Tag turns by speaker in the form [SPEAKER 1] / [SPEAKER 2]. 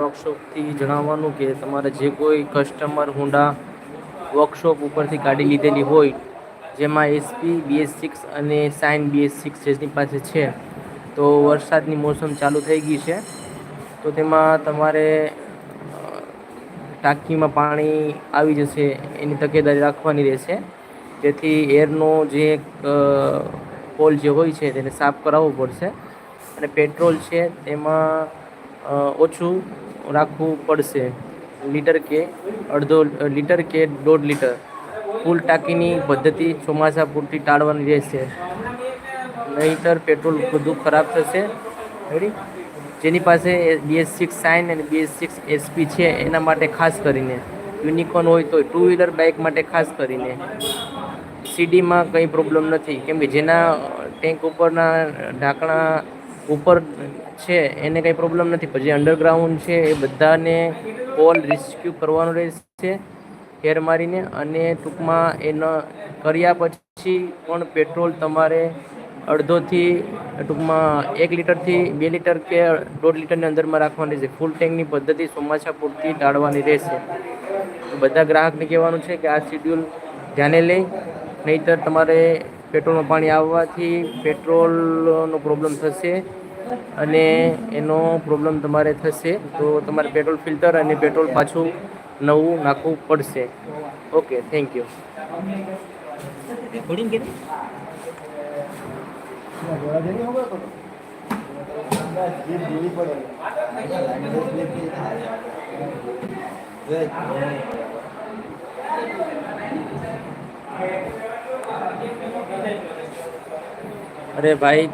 [SPEAKER 1] વર્કશોપથી જણાવવાનું કે તમારે જે કોઈ કસ્ટમર હુંડા વર્કશોપ ઉપરથી ગાડી લીધેલી હોય, જેમાં S P B S six અને સાઇન બીએસ સિક્સ જેની પાસે છે, તો વરસાદની મોસમ ચાલુ થઈ ગઈ છે. તો તેમાં તમારે ટાંકીમાં પાણી આવી જશે, એની તકેદારી રાખવાની રહેશે. જેથી એરનો જે પોલ જે હોય છે, તેને સાફ કરાવવો પડશે. અને પેટ્રોલ છે, તેમાં ઓછું રાખવું પડશે. લીટર કે અડધો લીટર કે દોઢ લીટર. ફૂલ ટાંકીની પદ્ધતિ ચોમાસા પૂરતી ટાળવાની રહેશે. નહીંતર પેટ્રોલ બધું ખરાબ થશે. રેડી જેની પાસે બીએસ સિક્સ સાઇન અને B S six S P છે, એના માટે ખાસ કરીને. યુનિકોર્ન હોય તો ટુ વ્હીલર બાઇક માટે ખાસ કરીને. સીડીમાં કંઈ પ્રોબ્લેમ નથી. કેમ કે જેના ટેન્ક ઉપરના ઢાંકણા ઉપર છે, એને કંઈ પ્રોબ્લેમ નથી. જે અંડરગ્રાઉન્ડ છે, એ બધાને કોલ રિસ્ક્યુ કરવાનો રહેશે ફેર મારીને. અને ટૂંકમાં એનો કર્યા પછી પણ પેટ્રોલ તમારે અડધોથી, ટૂંકમાં એક લીટરથી બે લીટર કે દોઢ લીટરની અંદરમાં રાખવાની રહેશે. ફૂલ ટેન્કની પદ્ધતિ ચોમાસા પૂરતી ટાળવાની રહેશે. બધા ગ્રાહકને કહેવાનું છે કે આ શિડ્યુલ ધ્યાને લઈ નહીંતર તમારે પેટ્રોલમાં પાણી આવવાથી પેટ્રોલનો પ્રોબ્લેમ થશે અને એનો પ્રોબ્લેમ તમારે થશે તો તમારે પેટ્રોલ ફિલ્ટર અને પેટ્રોલ પાછું નવું નાખવું પડશે. Okay, thank you.
[SPEAKER 2] રેકોર્ડિંગ
[SPEAKER 1] અરે ભાઈ